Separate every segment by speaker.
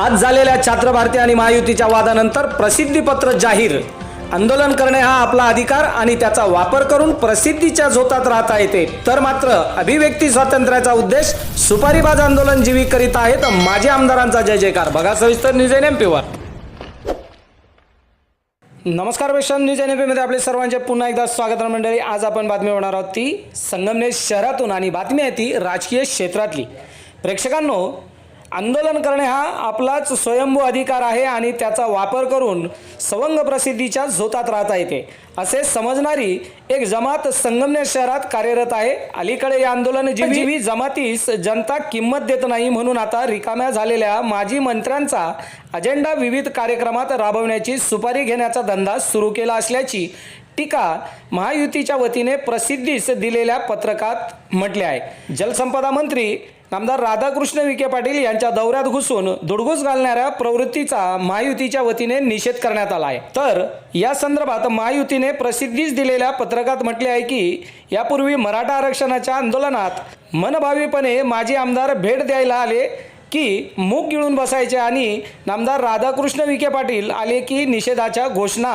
Speaker 1: आज झालेल्या छात्र भारती आणि महायुतीच्या वादानंतर प्रसिद्धीपत्र जाहीर. आंदोलन करणे हा आपला अधिकार आणि त्याचा वापर करून प्रसिद्धीच्या झोतात राहता येते. तर मात्र अभिव्यक्ती स्वातंत्र्याचा उद्देश सुपारीबाज आंदोलन जीवी करीत आहेत माजी आमदारांचा जय जयकार. बघा सविस्तर न्यूज एन एम पीवर नमस्कार वेशन न्यूज एनमध्ये आपले सर्वांचे पुन्हा एकदा स्वागत मंडळी. आज आपण बातमी होणार आहोत ती संगमनेर शहरातून आणि बातमी आहे ती राजकीय क्षेत्रातली. प्रेक्षकांनो आंदोलन करणे हा आपलाच स्वयंभू अधिकार आहे आणि त्याचा वापर करून सवंग प्रसिद्धीच्या झोतात राहता येते. असे समजणारी एक जमात संगमनेर शहरात कार्यरत आहे. अलीकडे या आंदोलन जीवी जमातीस जनता किंमत देत नाही म्हणून आता रिकाम्या झालेल्या माजी मंत्र्यांचा अजेंडा विविध कार्यक्रमात राबवण्याची सुपारी घेण्याचा धंदा सुरू केला असल्याची टीका महायुतीच्या वतीने प्रसिद्धीस दिलेल्या पत्रकात म्हटले आहे. जलसंपदा मंत्री आमदार राधाकृष्ण विखे पाटील यांच्या दौऱ्यात घुसून दुडघूस घालणाऱ्या प्रवृत्तीचा महायुतीच्या वतीने निषेध करण्यात आला आहे. तर या संदर्भात महायुतीने प्रसिद्धीस दिलेल्या पत्रकात म्हटले आहे की यापूर्वी मराठा आरक्षणाच्या आंदोलनात मनभावीपणे माजी आमदार भेट द्यायला आले की मूग गिळून बसायचे आणि नामदार राधाकृष्ण विखे पाटील आले की निषेधाच्या घोषणा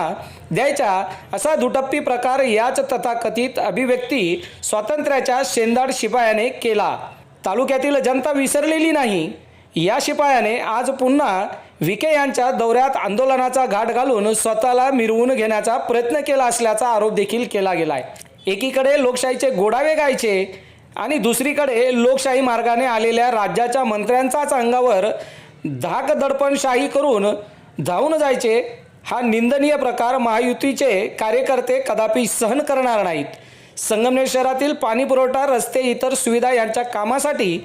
Speaker 1: द्यायच्या असा दुटप्पी प्रकार याच तथाकथित अभिव्यक्ती स्वातंत्र्याच्या शेंदाड शिपायाने केला. तालुक्यातील जनता विसरलेली नाही. या शिपायाने आज पुन्हा विखे यांच्या दौऱ्यात आंदोलनाचा घाट घालून स्वतःला मिरवून घेण्याचा प्रयत्न केला असल्याचा आरोप देखील केला गेला आहे एकीकडे लोकशाहीचे गोडावे गायचे आणि दुसरीकडे लोकशाही मार्गाने आलेल्या राज्याच्या मंत्र्यांचाच अंगावर धाक दडपणशाही करून धावून जायचे हा निंदनीय प्रकार महायुतीचे कार्यकर्ते कदापि सहन करणार नाहीत. संगमनेर शहरातील पाणीपुरवठा रस्ते इतर सुविधा यांच्या कामासाठी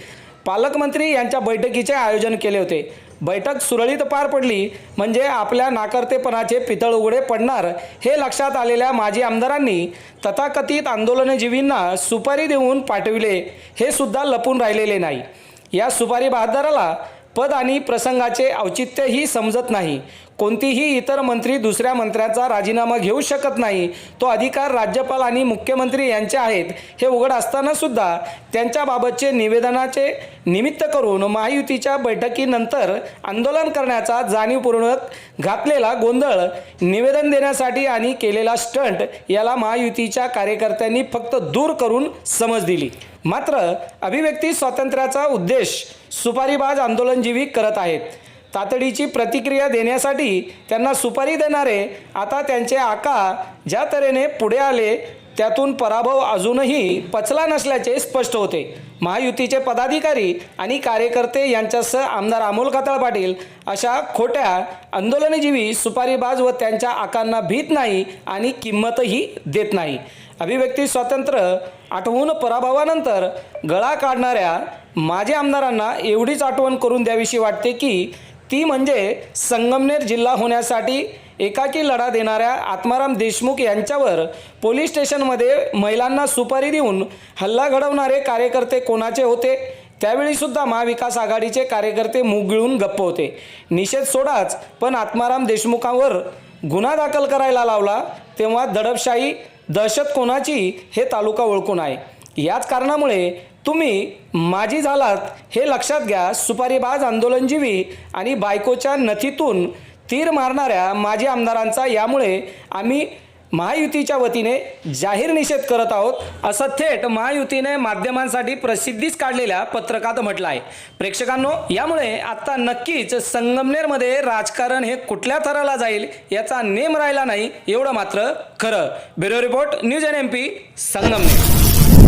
Speaker 1: पालकमंत्री यांच्या बैठकीचे आयोजन केले होते. बैठक सुरळीत पार पडली. म्हणजे आपल्या नाकर्तेपणाचे पितळ उघडे पडणार हे लक्षात आलेल्या माजी आमदारांनी तथाकथित आंदोलनजीवींना सुपारी देऊन पाठविले. हे सुद्धा लपून राहिलेले नाही. या सुपारी बहादराला पद आणि प्रसंगाचे औचित्यही समजत नाही. कोणतीही इतर मंत्री दुसऱ्या मंत्र्याचा राजीनामा घेऊ शकत नाही. तो अधिकार राज्यपाल आणि मुख्यमंत्री यांचे आहेत. हे उघड असताना सुद्धा त्यांच्याबाबतचे निवेदनाचे निमित्त करून महायुतीच्या बैठकीनंतर आंदोलन करण्याचा जाणीवपूर्वक घातलेला गोंधळ निवेदन देण्यासाठी आणि केलेला स्टंट याला महायुतीच्या कार्यकर्त्यांनी फक्त दूर करून समज दिली. मात्र अभिव्यक्ती स्वातंत्र्याचा उद्देश सुपारीबाज आंदोलनजीवी करत आहेत. तातडीची प्रतिक्रिया देण्यासाठी त्यांना सुपारी देणारे आता त्यांचे आका ज्या तऱ्हेने पुढे आले त्यातून पराभव अजूनही पचला नसल्याचे स्पष्ट होते. महायुतीचे पदाधिकारी आणि कार्यकर्ते यांच्यासह आमदार अमोल कातळ पाटील अशा खोट्या आंदोलनजीवी सुपारीबाज व त्यांच्या आकांना भीत नाही आणि किंमतही देत नाही. अभिव्यक्ती स्वातंत्र्य आठवून पराभवानंतर गळा काढणाऱ्या माजी आमदारांना एवढीच आठवण करून द्यावीशी वाटते की ती म्हणजे संगमनेर जिल्हा होण्यासाठी एकाकी लढा देणाऱ्या आत्माराम देशमुख यांच्यावर पोलीस स्टेशनमध्ये महिलांना सुपारी देऊन हल्ला घडवणारे कार्यकर्ते कोणाचे होते? त्यावेळीसुद्धा महाविकास आघाडीचे कार्यकर्ते मूग गिळून गप्प होते. निषेध सोडाच पण आत्माराम देशमुखांवर गुन्हा दाखल करायला लावला तेव्हा दडपशाही दहशत कोणाची हे तालुका ओळखून आहे. याच कारणामुळे तुम्ही माझी झालात हे लक्षात घ्या. सुपारीबाज आंदोलनजीवी आणि बायकोच्या नथीतून तीर मारणाऱ्या माजी आमदारांचा यामुळे आम्ही महायुतीच्या वतीने जाहीर निषेध करत आहोत. असं थेट महायुतीने माध्यमांसाठी प्रसिद्धीच काढलेल्या पत्रकात म्हटलं आहे प्रेक्षकांनो यामुळे आत्ता नक्कीच संगमनेरमध्ये राजकारण हे कुठल्या थराला जाईल याचा नेम राहिला नाही एवढं मात्र खरं. Bureau report news N M P Sangamner.